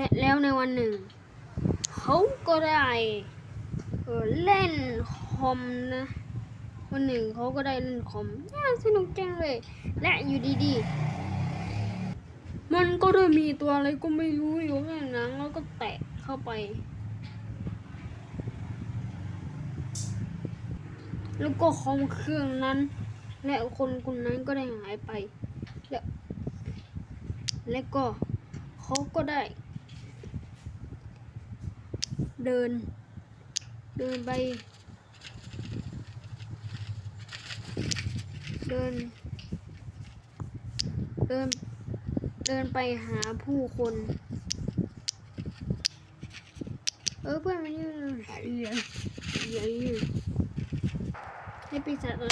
และแล้วในวันหนึ่ง เขาก็ได้เเล่นคอมนะวันหนึ่งเขาก็ได้เล่นคอมน่าสนุกจังเลย และอยู่ดีๆ มันก็ได้มีตัวอะไรก็ไม่รู้อยู่ข้างหลังแล้วก็แตะเข้าไป แล้วก็คอมเครื่องนั้น และคนคนนั้นก็ได้หายไป และและก็เขาก็ได้ เดิน เดินไป เดิน เดิน เดินไปหาผู้คน เออเพื่อนมันนี่หายเยใหญ่เลยให้ปีศาจเพื่อ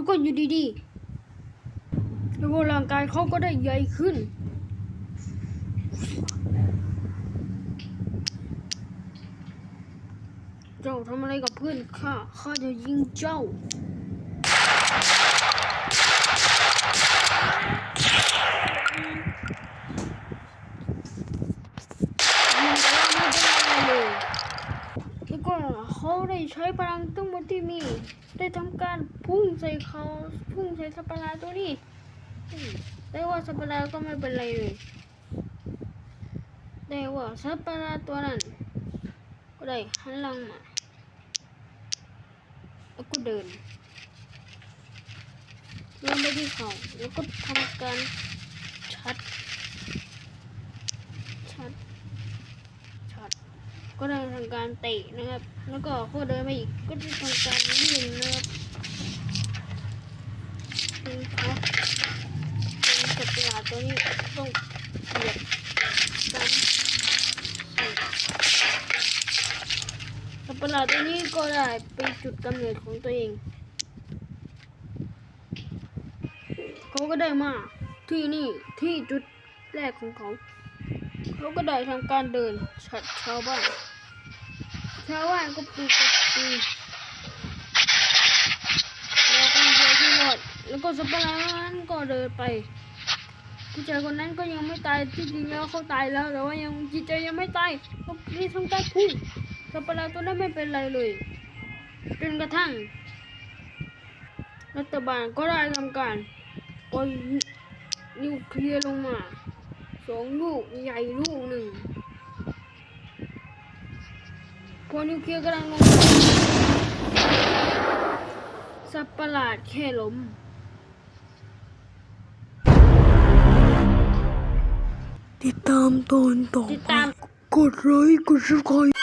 แล้วก็อยู่ดีๆแล้วร่างกายเขาก็ได้ใหญ่ขึ้น เจ้าทำอะไรกับเพื่อนข้าข้าจะยิงเจ้า มันก็ไม่เป็นอะไรเลย แล้วก็เขา ได้ใช้พลังทั้งหมดที่มี ได้ทำการพุ่งใส่เขาพุ่งใส่สัประหลาตัวนี้อืมแต่ว่าสัประหลาก็ไม่เป็นไรเลยแต่ว่าสัประหลาตัวนั้นก็ได้หันหลังมาแล้วก็เดินเดินไปที่เขาแล้วก็ทำการชัดชัด ก็ได้ทำการเตะนะครับ แล้วก็เขาเดินไปอีกก็ได้ทำการวิ่งนะครับเป็นเขาเป็นสัตว์ประหลาดตัวนี้ต้องเหยียบกันสัตว์ประหลาดตัวนี้ก็ได้ไปจุดกำเนิดของตัวเองเขาก็ได้มาที่นี่ที่จุดแรกของเขา เขาก็ได้ทำการเดินชัดชาวบ้านชาวบ้านก็ปลูกกตีแล้วก็เจอที่รอดแล้วก็สัตว์ประหลาดนั้นก็เดินไปผู้ชายคนนั้นก็ยังไม่ตายที่จริงแล้วเขาตายแล้วแต่ว่ายังจิตใจยังไม่ตายเขารีบทำการพุ่งสัตว์ประหลาดตัวนั้นไม่เป็นไรเลยจนกระทั่ง รัฐบาลก็ได้ทำการปล่อยนิวเคลียร์ลงมา องลูกใหญ่ลูกหนึ่งพอนิวเคลียร์กำลังลงมาสัตว์ประหลาดแค่ล้มติดตามตอนต่อติดไปตามกดไลค์กดซับสไครต์